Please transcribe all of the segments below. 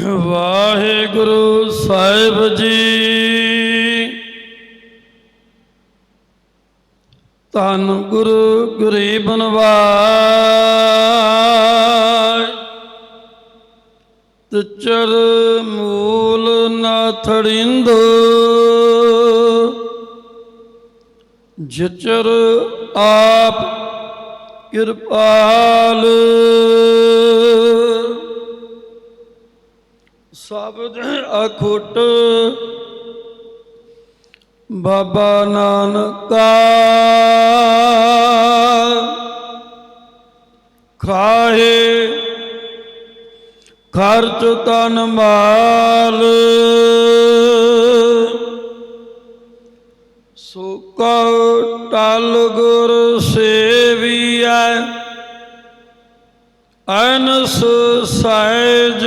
ਵਾਹਿਗੁਰੂ ਸਾਹਿਬ ਜੀ। ਧੰਨ ਗੁਰੂ ਗਰੀਬ ਨਵਾਜ ਤਿਚਰ ਮੂਲ ਨਾ ਥੜਿੰਦ ਜਿਚਰ ਆਪ ਕਿਰਪਾਲ। ਸ਼ਬਦ ਅਖੁੱਟ ਬਾਬਾ ਨਾਨਕਾ ਖਾਏ ਖਰਚ ਤਨ ਮਾਲ ਸੁਕਾ ਟਲ ਗੁਰ ਸੇਵੀਐ ਅਨਸ ਸਹਿਜ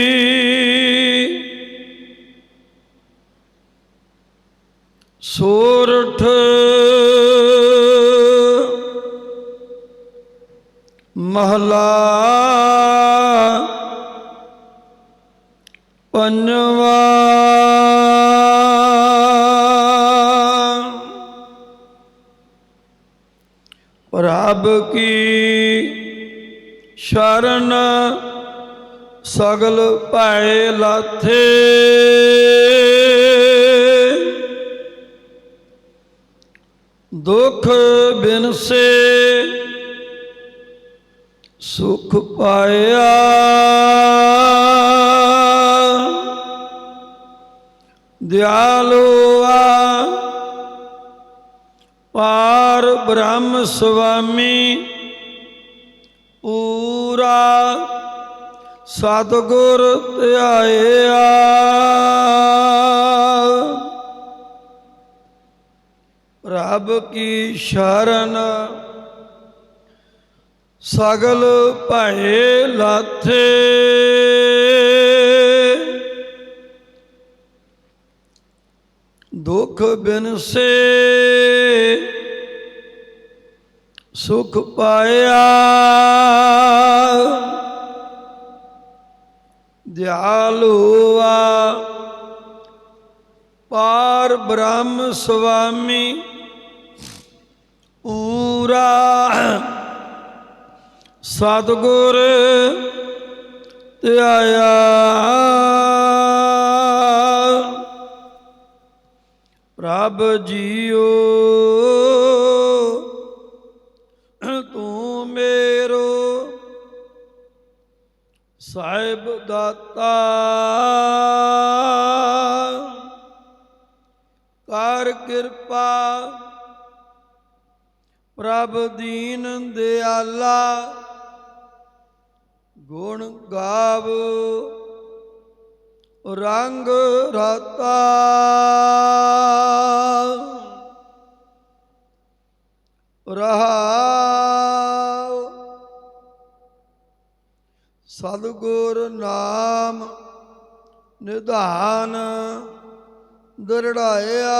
ਸੋਰਠ ਮਹਲਾ ਪੰਜਵਾ। ਪ੍ਰਭ ਕੀ ਸ਼ਰਨ ਸਗਲ ਭੈ ਲਾਥੇ? ਦੁਖ ਬਿਨਸੇ ਸੁਖ ਪਾਇਆ। ਦਿਆਲੂ ਆ ਪਾਰ ਬ੍ਰਹਮ ਸੁਆਮੀ ਪੂਰਾ ਸਤਗੁਰ ਧਿਆਇਆ। ਰੱਬ ਕੀ ਸ਼ਰਨ ਸਗਲ ਭਏ ਲਾਥੇ। ਦੁਖ ਬਿਨਸੇ ਸੁਖ ਪਾਇਆ। ਦਿਆਲੂਆ ਪਾਰ ਬ੍ਰਹਮ ਸੁਆਮੀ ਪੂਰਾ। ਸਤਗੁਰ ਧਿਆਇਆ। ਪ੍ਰਭ ਜੀਓ ਤੂੰ ਮੇਰੋ ਸਾਹਿਬ ਦਾਤਾ। ਕਰ ਕਿਰਪਾ ਪ੍ਰਭ ਦੀਨ ਦਿਆਲਾ ਗੁਣ ਗਾਵ ਰੰਗ ਰਤਾ। ਰਹਾਉ ਸਤਿਗੁਰ ਨਾਮ ਨਿਧਾਨ ਦਰੜਾਇਆ।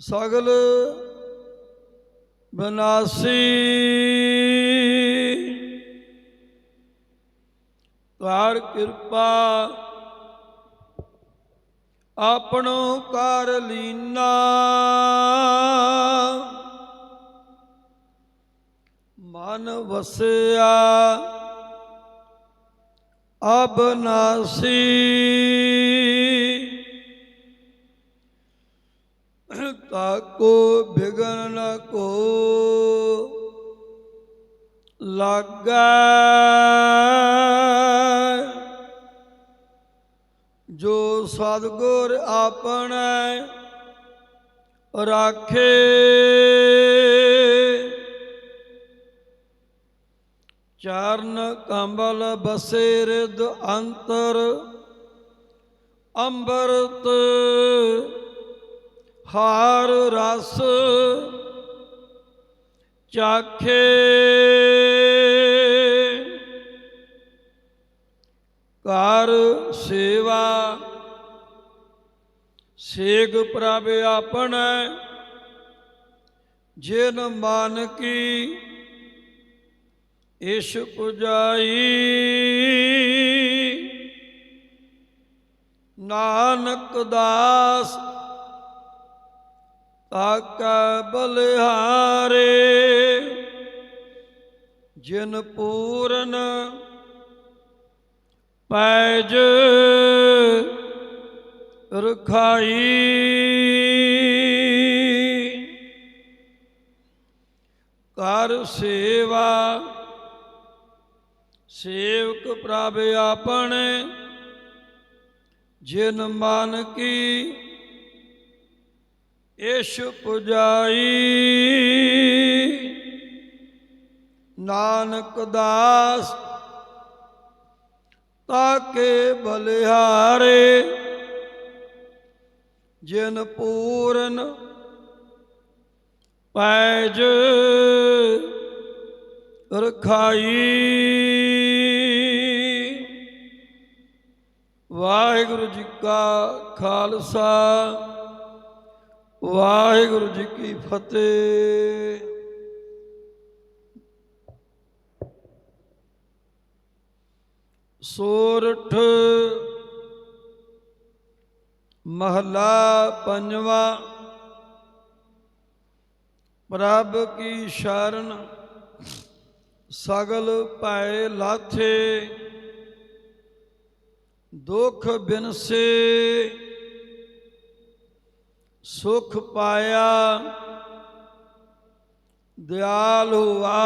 ਸਗਲ ਬਨਾਸੀ। ਕਾਰ ਕਿਰਪਾ ਆਪਣੋ ਕਰ ਲੀਨਾ। ਮਨ ਵਸਿਆ ਅਬਨਾਸੀ ਕੋ ਬਿਗਨ ਨ ਕੋ ਲਾਗੈ। ਜੋ ਸਤਗੁਰ ਆਪਣੈ ਰਾਖੇ, ਚਰਨ ਕੰਬਲ ਬਸੇ ਰਿਦ ਅੰਤਰ ਅੰਬਰਤ ਹਾਰ ਰਸ ਚਾਖੇ। ਕਰ ਸੇਵਾ ਸੇਗ ਪ੍ਰਭ ਆਪਣੈ, ਜਿਨ ਮਨ ਕੀ ਇਸ਼ ਪੁਜਾਈ। ਨਾਨਕ ਦਾਸ ਤਾਕੈ ਬਲਿਹਾਰੇ ਜਿਨ ਪੂਰਨ ਪੈਜ ਰਖਾਈ। ਕਰ ਸੇਵਾ ਸੇਵਕ ਪ੍ਰਭ ਆਪਣੇ ਜਿਨ ਮਨ ਕੀ ਇਸ਼ ਪੁਜਾਈ। ਨਾਨਕ ਦਾਸ ਤਾਕੇ ਬਲਿਹਾਰੇ ਜਿਨ ਪੂਰਨ ਪੈਜ ਰਖਾਈ। ਵਾਹਿਗੁਰੂ ਜੀ ਕਾ ਖਾਲਸਾ। ਵਾਹਿਗੁਰੂ ਜੀ ਕੀ ਫਤਿਹ। ਸੋਰਠ ਮਹਲਾ ਪੰਜਵਾ। ਪ੍ਰਭ ਕੀ ਸ਼ਰਨ ਸਗਲ ਭੈ ਲਾਥੇ, ਦੁਖ ਬਿਨਸੇ। ਸੁਖ ਪਾਇਆ, ਦਿਆਲ ਹੁਆ,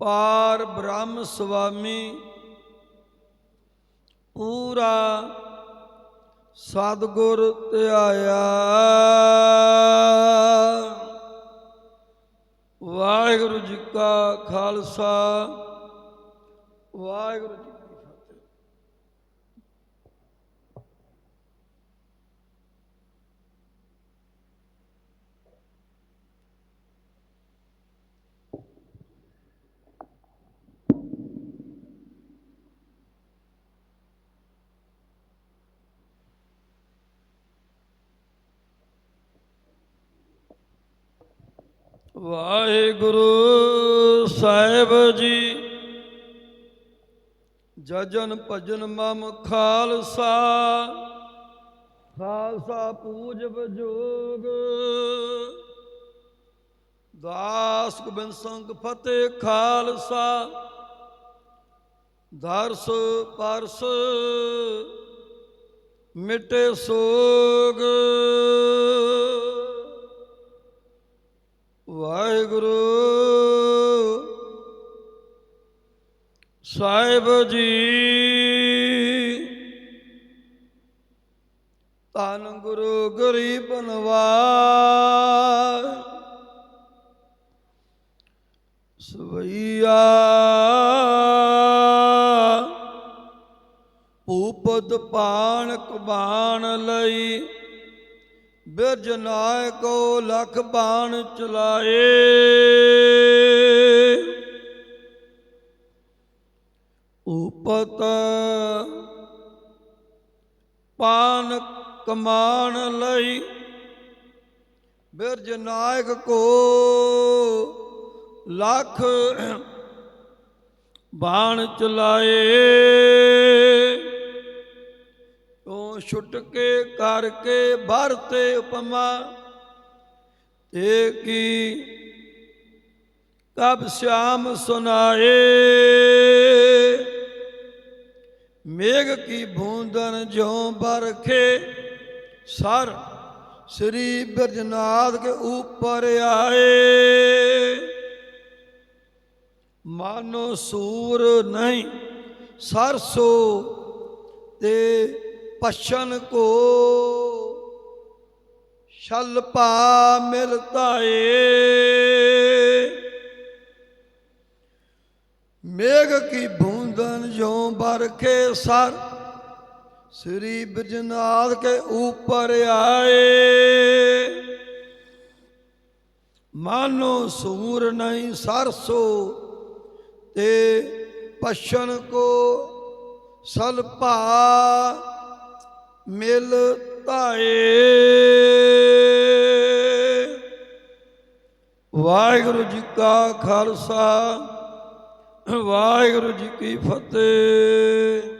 ਪਾਰ ਬ੍ਰਹਮ ਸੁਆਮੀ, ਪੂਰਾ ਸਤਿਗੁਰ ਧਿਆਇਆ। ਵਾਹਿਗੁਰੂ ਜੀ ਕਾ ਖਾਲਸਾ, ਵਾਹਿਗੁਰੂ ਜੀ ਵਾਹਿਗੁਰੂ ਸਾਹਿਬ ਜੀ। ਜਜਨ ਭਜਨ ਮਮ ਖਾਲਸਾ। ਖਾਲਸਾ ਪੂਜ ਬਜੋਗ ਦਾਸ ਗੋਬਿੰਦ ਸੰਗ ਫਤਿਹ ਖਾਲਸਾ। ਦਰਸ ਪਰਸ ਮਿਟੇ ਸੋਗ। ਵਾਹਿਗੁਰੂ। ਸਾਹਿਬ ਜੀ ਧੰਨ ਗੁਰੂ ਗਰੀਬ ਨਵਾਜ ਸਵਈਆ ਭੂਪਦ ਪਾਣਕ ਬਾਣ ਲਈ ਬਿਰਜ ਨਾਇਕੋ ਲਖ ਬਾਣ ਚਲਾਏ। ਉਪਤ ਪਾਨ ਕਮਾਨ ਲਈ ਬਿਰਜ ਨਾਇਕ ਕੋ ਲੱਖ ਬਾਣ ਚਲਾਏ। ਤੂੰ ਛੁੱਟ ਕੇ ਕਰਕੇ ਭਰਤੇ ਉਪਮਾ। ਤੇ ਕੀ ਕਬ ਸ਼ਾਮ ਸੁਨਾਏ? ਮੇਘ ਕੀ ਬੂੰਦਨ ਜਿਉ ਬਰਖੇ? ਸਰ, ਸ੍ਰੀ ਬਿਰਜਨਾਥ ਕੇ ਉਪਰ ਆਏ। ਮਾਨੋ ਸੂਰ ਨਹੀਂ ਸਰਸੋ ਤੇ ਪਛਨ ਕੋ ਛਲ ਪਾ ਮਿਲਤਾਏ ਏ ਮੇਘ ਕੀ ਬੂੰਦਨ ਜੋ ਬਰਖੇ ਸਰ, ਸ੍ਰੀ ਬਿਜਨਾਥ ਕੇ ਉਪਰ ਆਏ। ਮਾਨੋ ਸੂਰ ਨਹੀਂ ਸਰਸੋ, ਤੇ ਪਛਨ ਕੋ ਸਲਪਾ ਮਿਲ ਧਾਏ। ਵਾਹਿਗੁਰੂ ਜੀ ਕਾ ਖਾਲਸਾ ਵਾਹਿਗੁਰੂ ਜੀ ਕੀ ਫਤਿਹ।